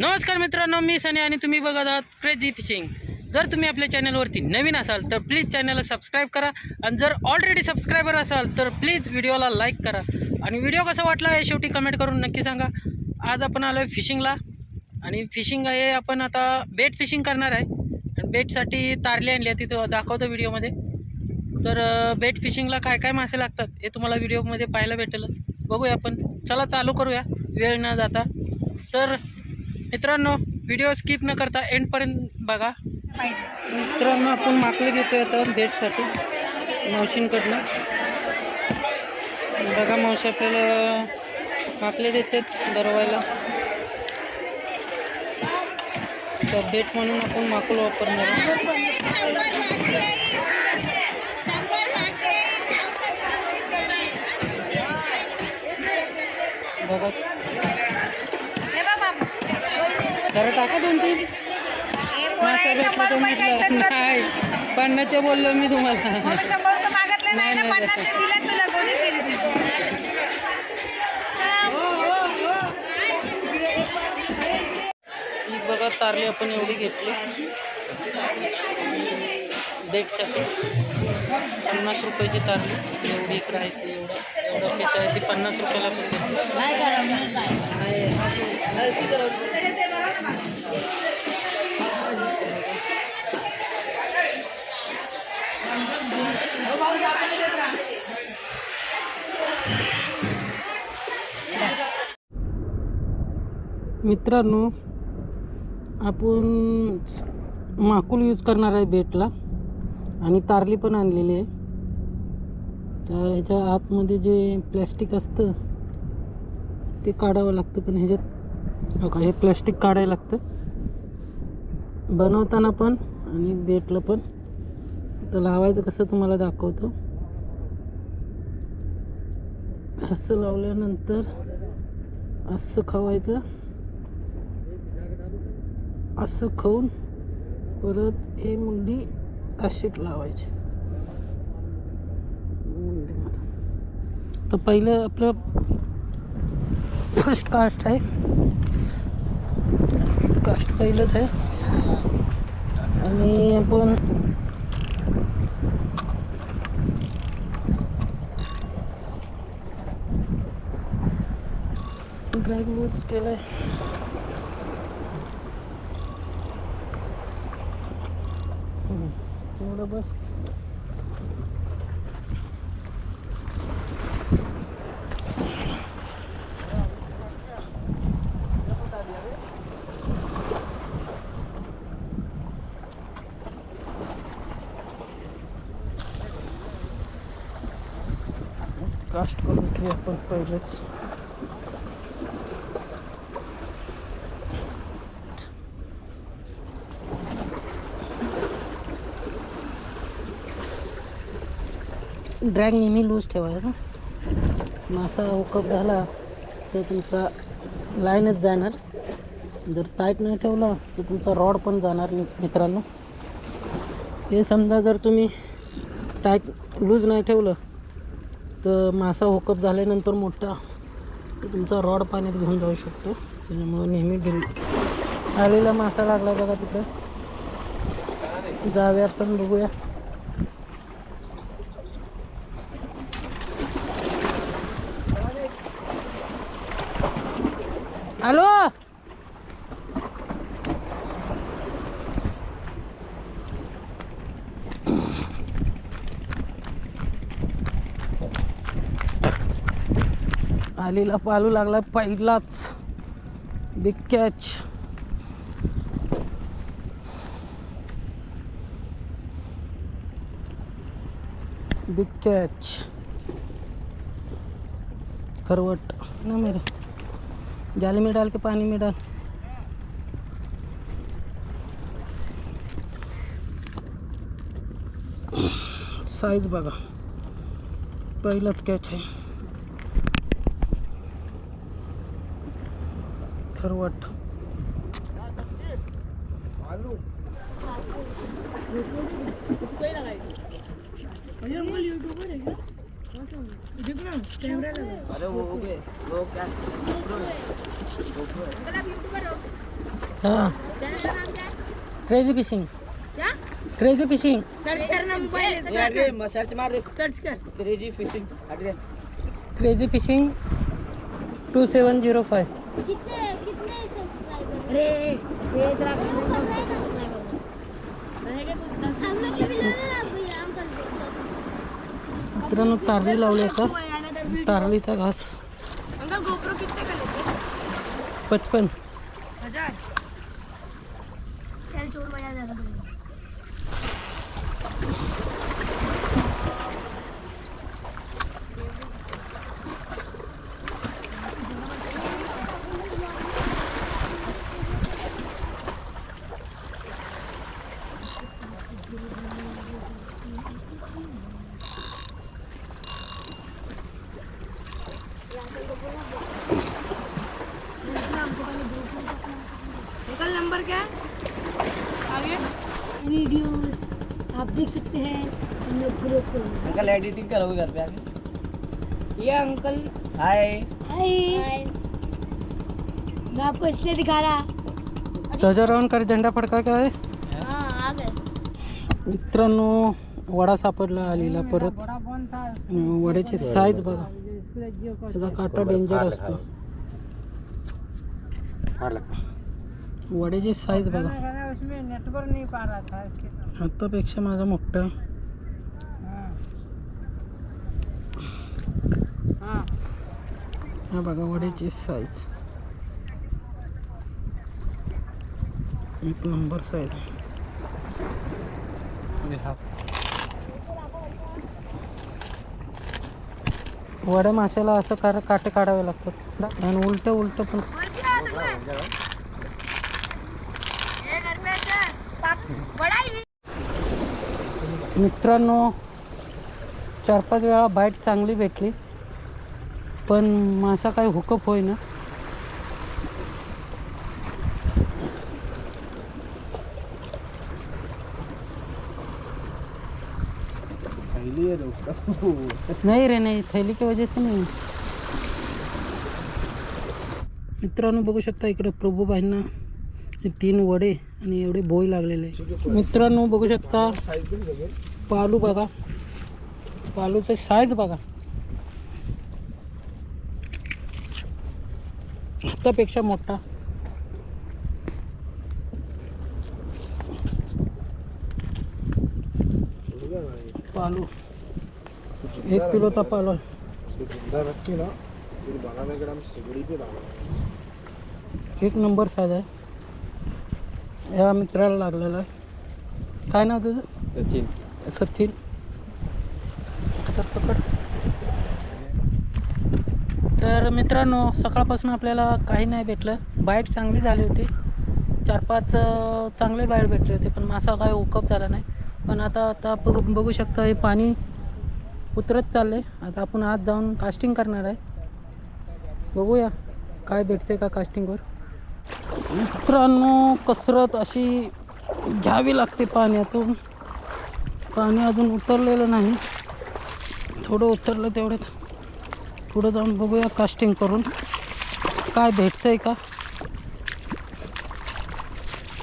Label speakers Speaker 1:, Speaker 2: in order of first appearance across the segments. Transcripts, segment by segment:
Speaker 1: नमस्कार मित्रांनो मी सनी आणि तुम्ही बघत आहात क्रेझी फिशिंग जर तुम्ही आपल्या चॅनलवरती नवीन असाल तर प्लीज चॅनलला सबस्क्राईब करा. आणि जर ऑलरेडी सबस्क्रायबर असाल तर प्लीज व्हिडिओला लाईक करा. आणि व्हिडिओ कसा वाटला हे शेवटी कमेंट करून नक्की सांगा. आज आपण आलो आहे फिशिंगला आणि फिशिंग आहे आपण आता बेट फिशिंग करणार आहे. आणि बेटसाठी तारली आणली आहे तिथं दाखवतो व्हिडिओमध्ये तर बेट फिशिंगला काय काय मासे लागतात हे तुम्हाला व्हिडिओमध्ये पाहायला भेटेलच. बघूया आपण. चला चालू करूया. वेळ न जाता. तर मित्रांनो व्हिडिओ स्किप न करता एंडपर्यंत बघा. मित्रांनो आपण माकले घेतोय आता भेटसाठी मावशींकडनं. बघा मावशी आपल्याला माकले देतात दरवायला तर भेट म्हणून आपण माकूल वापरणार बघा. जरा टाका दोन तीन. नाही पन्नासचे बोललो मी तुम्हाला.
Speaker 2: मागतले नाही
Speaker 1: बघा तारली आपण एवढी घेतली. डेटसाठी पन्नास रुपयाची तारली. एवढी इकडं आहे ती एवढं. एवढं पीस आहे ती पन्नास रुपयाला पण घेतली मित्रांनो आपण माकूल यूज करणार आहे बेटला आणि तारली पण आणलेली आहे. तर ह्याच्या आतमध्ये जे प्लॅस्टिक असतं ते काढावं लागतं पण ह्याच्यात बघा हे प्लॅस्टिक काढायला लागतं. बनवताना पण आणि बेटला पण. तर लावायचं कसं तुम्हाला दाखवतो. असं लावल्यानंतर असं खवायचं. असं खाऊन परत हे मुंडी अशीच लावायची. मुंडीमध्ये. तर पहिलं आपलं फर्स्ट कास्ट आहे. कास्ट पहिलंच आहे. आणि आपण ड्रॅग लूज केलं आहे तेवढं बस. कास्ट आपण पहिलेच ड्रॅग नेहमी लूज ठेवायचा मासा हुकअप झाला तर तुमचा लाईनच जाणार. जर टाईट नाही ठेवला तर तुमचा रॉड पण जाणार मित्रांनो. हे समजा जर तुम्ही टाईट लूज नाही ठेवलं तर मासा होकअप झाल्यानंतर मोठा तुमचा रॉड पाण्यात घेऊन जाऊ शकतो. त्याच्यामुळं नेहमी ढिल आलेला मासा लागला बघा तिथं जाव्यात पण बघूया. आलीला पालू लागला पहिलाच. बिग कॅच बिग कॅच करवट ना मेरे. जाली में डाल के पानी में डाल. साईज बघा. पहिलाच कॅच आहे. खरवट
Speaker 2: कला युट्यूबर हो
Speaker 1: हां। Crazy fishing crazy fishing
Speaker 2: search कर। ना मोबाईल
Speaker 3: सर्च मार रे
Speaker 2: सर्च कर।
Speaker 3: क्रेजी फिशिंग हट रे
Speaker 1: crazy fishing two seven zero five
Speaker 4: कितने कितने सब्सक्राइबर
Speaker 2: अरे
Speaker 4: के देंगे
Speaker 1: मित्रांनो तारली लावली आता. तारलीचा घास.
Speaker 2: का
Speaker 1: पचपन.
Speaker 2: हजार. नंबर क्या? आगे।
Speaker 4: वीडियोस आप देख सकते हैं हम लोग ग्रुप पे हैं।
Speaker 3: अंकल एडिटिंग करोगे घर पे आके?
Speaker 2: ये अंकल।
Speaker 3: हाय
Speaker 4: हाय मैं आपको इसलिए दिखा रहा।
Speaker 1: ध्वजारोहण कर झेंडा फडका काय
Speaker 4: हाँ? आ गए।
Speaker 1: मित्रांनो वडा सापडला आलेला परत. वड्याची साईज बघा. त्याचा काटा डेंजर असतो. वड्याची साईज बघा.
Speaker 2: उसमें नेटवर्क नहीं पा रहा था इसके
Speaker 1: हातापेक्षा माझा मोठा.
Speaker 2: हाँ.
Speaker 1: हा. बघा वड्याची साईज एक नंबर साईज वड्या माशाला असं कार काटे काढावे लागतात. आणि उलट उलट पण. मित्रांनो चार पाच वेळा बाईट चांगली भेटली पण मासा काही हुकअप होईना. नहीं रे नहीं थैली की वजह से नहीं. मित्रांनो बघू शकता इकडे प्रभूबाईंना तीन वडे आणि एवढे बोई लागलेले मित्रांनो बघू शकता पालू बघा. पालूचं साईज बघा. हातापेक्षा मोठा. पालू. एक किलोचा पालो आहे. एक नंबर साईज आहे. या मित्राला लागलेला आहे. काय नाव तुझं?
Speaker 3: सचिन.
Speaker 1: करतील. तर पकड. तर मित्रांनो सकाळपासून आपल्याला काही नाही भेटलं. बाईट चांगली झाली होती. चार पाच चांगले बाईट भेटले होते पण मासा काय उकप झाला नाही. पण आता आता बघू शकता हे पाणी उतरत चालले. आता आपण आज जाऊन कास्टिंग करणार आहे. बघूया काय भेटते का कास्टिंगवर मित्रांनो कसरत अशी घ्यावी लागते पाण्यातून. पाणी अजून उतरलेलं नाही. थोडं उतरलं तेवढंच. पुढं जाऊन बघूया कास्टिंग करून. काय भेटतंय का?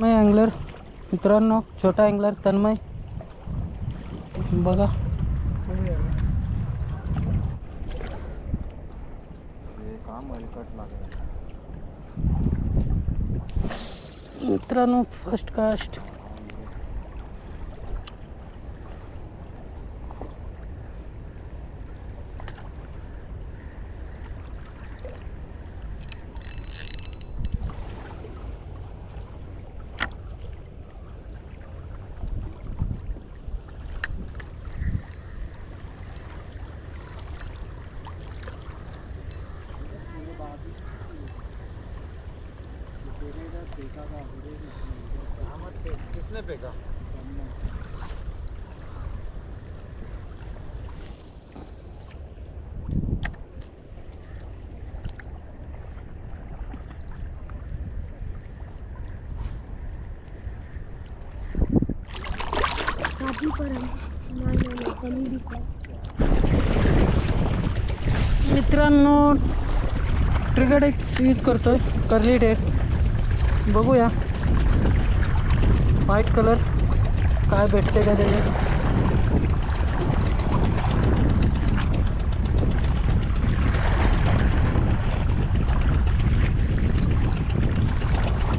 Speaker 1: मैं अँगलर. मित्रांनो छोटा अँगलर तन्मय. बघा. मित्रांनो फर्स्ट कास्ट
Speaker 3: किसने फेंका
Speaker 4: काफी पर कमी
Speaker 1: मित्रांनो ट्रिगर्ड एक यूज करतोय. कर्ली डेट बघूया. व्हाईट कलर काय भेटते का त्याच्यात?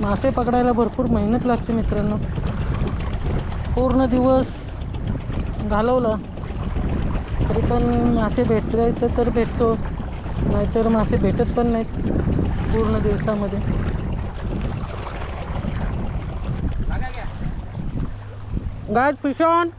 Speaker 1: मासे पकडायला भरपूर मेहनत लागते मित्रांनो. पूर्ण दिवस घालवला. तरी पण मासे भेटायचं तर भेटतो. नाहीतर मासे भेटत पण नाहीत पूर्ण दिवसामध्ये. गाय पिशॉन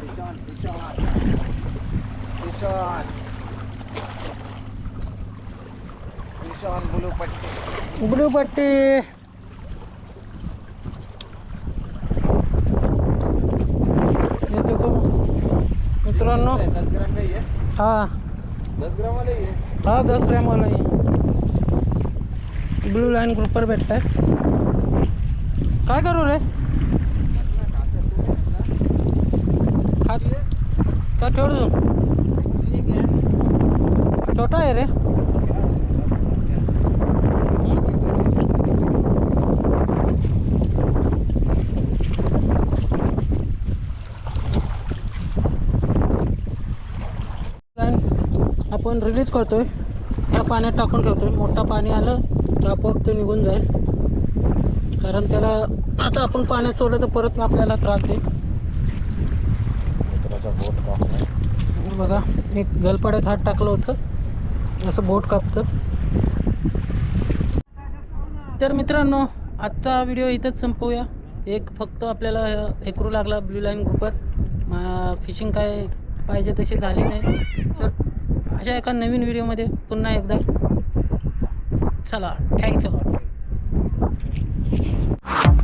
Speaker 3: Fishon, fishon. Fishon. Fishon blue patti.
Speaker 1: Blue पट्टी हे देखो मित्रांनो.
Speaker 3: दस ग्राम का ही है? दस ग्राम वाला ही है?
Speaker 1: हा दस ग्रॅमवाला आहे ब्लू लाईन ग्रुपर भेटत आहे काय करू रे?
Speaker 3: कितना खाते तू?
Speaker 1: खात का ठेवू छोटा आहे रे. आपण रिलीज करतोय. त्या पाण्यात टाकून ठेवतोय. मोठा पाणी आलं तर आपोआप ते निघून जाईल. कारण त्याला आता आपण पाण्यात सोडलं तर परत आपल्याला त्रास देईल. बघा एक गलपाड्यात हात टाकलं होतं. असं बोट कापतं. तर मित्रांनो आजचा व्हिडिओ इथंच संपवूया. एक फक्त आपल्याला एकरू लागला ब्ल्यू लाईन ग्रुपर फिशिंग काय पाहिजे तशी झाली नाही. तर अशा एका नवीन व्हिडिओमध्ये पुन्हा एकदा. चला थँक्स अलॉट Thank you.